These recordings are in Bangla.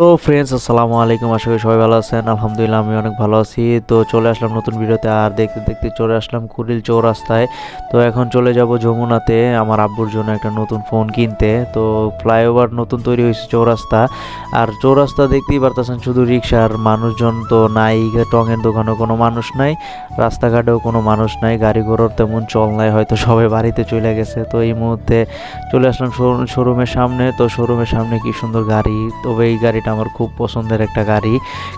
তো ফ্রেন্ডস আসসালামু আলাইকুম। আশা করি সবাই ভালো আছেন। আলহামদুলিল্লাহ, আমি অনেক ভালো আছি। তো চলে আসলাম নতুন ভিডিওতে। আর দেখতে দেখতে চলে আসলাম কুড়িল চৌরাস্তায়। তো এখন চলে যাব যমুনাতে, আমার আব্বুর জন্য একটা নতুন ফোন কিনতে। তো ফ্লাইওভার নতুন তৈরি হয়েছে চৌরাস্তা। আর চৌরাস্তা দেখতেই পারতেছেন, শুধু রিক্সার মানুষজন তো নাই। টঙের দোকানেও কোনো মানুষ নাই, রাস্তাঘাটেও কোনো মানুষ নাই। গাড়ি ঘোড়ার তেমন চল নাই, হয়তো সবাই বাড়িতে চলে গেছে। তো এই মুহূর্তে চলে আসলাম শোরুমের সামনে। তো শোরুমের সামনে কি সুন্দর গাড়ি, তবে এই গাড়িটা আমার খুব পছন্দের একটা গাড়ি।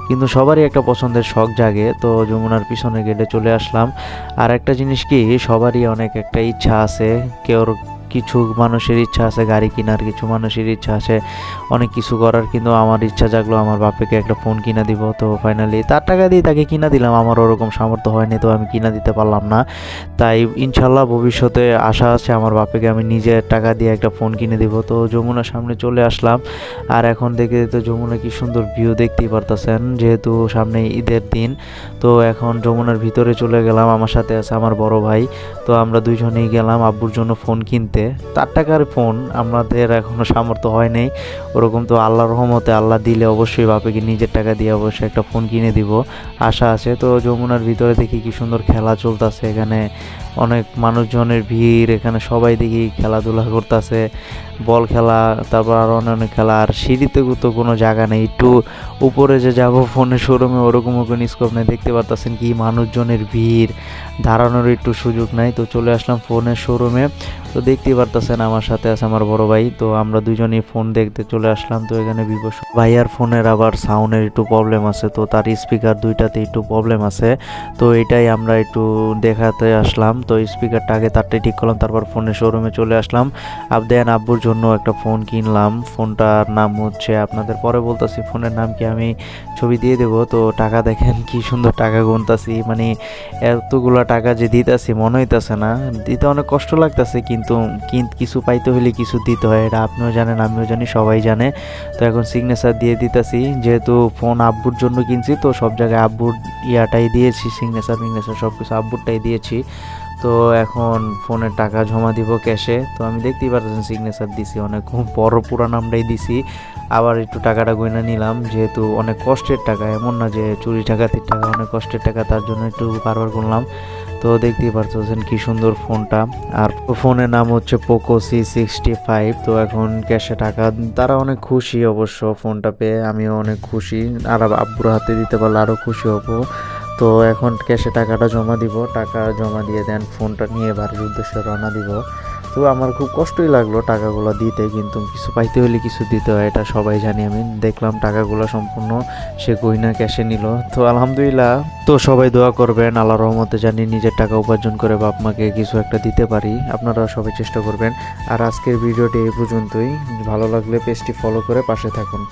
কিন্তু সবারই একটা পছন্দের শখ জাগে, তো যমুনার পিছনে গেলে চলে আসলাম। আর একটা জিনিস কি, সবারই অনেক একটা ইচ্ছা আছে কেউর কিছু মানুষের ইচ্ছা আছে, গাড়ি কেনার কিছু মানুষের ইচ্ছা আছে, অনেক কিছু করার, কিন্তু আমার ইচ্ছা জাগলো, আমার বাপেকে একটা ফোন কিনা দিব, তো ফাইনালি তার টাকা দিয়ে তাকে কিনা দিলাম, আমার ওরকম সামর্থ্য হয়নি, তো আমি কিনা দিতে পারলাম না। তাই ইনশাল্লাহ ভবিষ্যতে আশা আছে, আমার বাপেকে আমি নিজের টাকা দিয়ে একটা ফোন কিনে দিব। তো যমুনার সামনে চলে আসলাম, আর এখন দেখে তো যমুনা কি সুন্দর ভিউ দেখতেই পারতেছেন, যেহেতু সামনে ঈদের দিন, তো এখন যমুনার ভিতরে চলে গেলাম, আমার সাথে আছে আমার বড় ভাই, তো আমরা দুইজনেই গেলাম আব্বুর জন্য ফোন কিনতে। তার টাকার ফোন আমাদের এখনও সামর্থ্য হয় নাই। ওরকম তো আল্লাহর রহমতে আল্লাহ দিলে অবশ্যই বাপেকে নিজের টাকা দিয়ে অবশ্যই একটা ফোন কিনে দিব। আশা আছে। তো যমুনার ভিতরে দেখি কি সুন্দর খেলা চলতেছে। এখানে অনেক মানুষজনের ভিড়। এখানে সবাই দেখি খেলাধুলা করতেছে। বল খেলা, তারপর আরও অনেক খেলা। আর সিঁড়িতে তো কোনো জায়গা নেই। একটু উপরে যে যাব ফোনের শোরুমে ওরকমও কোনো স্কোপ নেই। দেখতে পারতেছেন কি মানুষজনের ভিড়। দাঁড়ানোর একটু সুযোগ নাই। তো চলে আসলাম ফোনের শোরুমে। তো দেখতেই পারতেছেন আমার সাথে আছে আমার বড় ভাই। তো আমরা দুজনেই ফোন দেখতে চলে আসলাম। তো এখানে ভিভো ভাইয়ার ফোনের আবার সাউন্ডের একটু প্রবলেম আছে। তো তার স্পিকার দুইটাতে একটু প্রবলেম আছে। তো এটাই আমরা একটু দেখাতে আসলাম। তো স্পিকারটা আগে তারটাই ঠিক করলাম, তারপর ফোনের শোরুমে চলে আসলাম। আব দেন আব্বুর জন্য একটা ফোন কিনলাম। ফোনটার নাম হচ্ছে আপনাদের পরে বলতেছি ফোনের নাম কি আমি ছবি দিয়ে দেবো? তো টাকা দেখেন কি সুন্দর টাকা গুনতাছি। মানে এতগুলা টাকা যে দিতেছি, মনে হইতাছে না। দিতে অনেক কষ্ট লাগতেছে, কিন্তু কিন- কিছু পাইতে হলে কিছু দিতে হয়। এটা আপনিও জানেন, আমিও জানি, সবাই জানে। তো এখন সিগনেচার দিয়ে দিতেছি। যেহেতু ফোন আব্বুর জন্য কিনছি, তো সব জায়গায় আব্বুর ইয়াটাই দিয়েছি সিগনেচার ফিগনেচার সব কিছু আব্বুরটাই দিয়েছি। তো এখন ফোনের টাকা জমা দিব ক্যাশে। তো আমি দেখতেই পারতেছেন সিগনেচার দিছি, অনেক বড় পুরা নামটাই দিছি। আবার একটু টাকাটা গয়না নিলাম, যেহেতু অনেক কষ্টের টাকা, এমন না যে চুরি টাকাতির টাকা, অনেক কষ্টের টাকা, তার জন্য একটু বারবার করলাম তো দেখতেই পারতেছেন কি সুন্দর ফোনটা। আর ফোনের নাম হচ্ছে পোকো সি সিক্সটি ফাইভ তো এখন ক্যাশে টাকা, তারা অনেক খুশি অবশ্য ফোনটা পেয়ে, আমিও অনেক খুশি। আর আব্বুর হাতে দিতে পারলে আরও খুশি হব। তো এখন ক্যাশে টাকাটা জমা দিব, টাকা জমা দিয়ে দেন ফোনটা নিয়ে বাড়ির উদ্দেশ্যে রওনা দিব। তো আমার খুব কষ্টই লাগল টাকাগুলো দিতে, কিন্তু কিছু পাইতে হলে কিছু দিতে হয়, এটা সবাই জানি। আমি দেখলাম টাকাগুলো সম্পূর্ণ সে গইনা ক্যাশে নিল। তো আলহামদুলিল্লাহ, তো সবাই দোয়া করবেন, আল্লাহ রহমতে জানি নিজের টাকা উপার্জন করে বাপ মাকে কিছু একটা দিতে পারি আপনারা সবাই চেষ্টা করবেন। আর আজকের ভিডিওটি এই পর্যন্তই, ভালো লাগলে পেজটি ফলো করে পাশে থাকুন।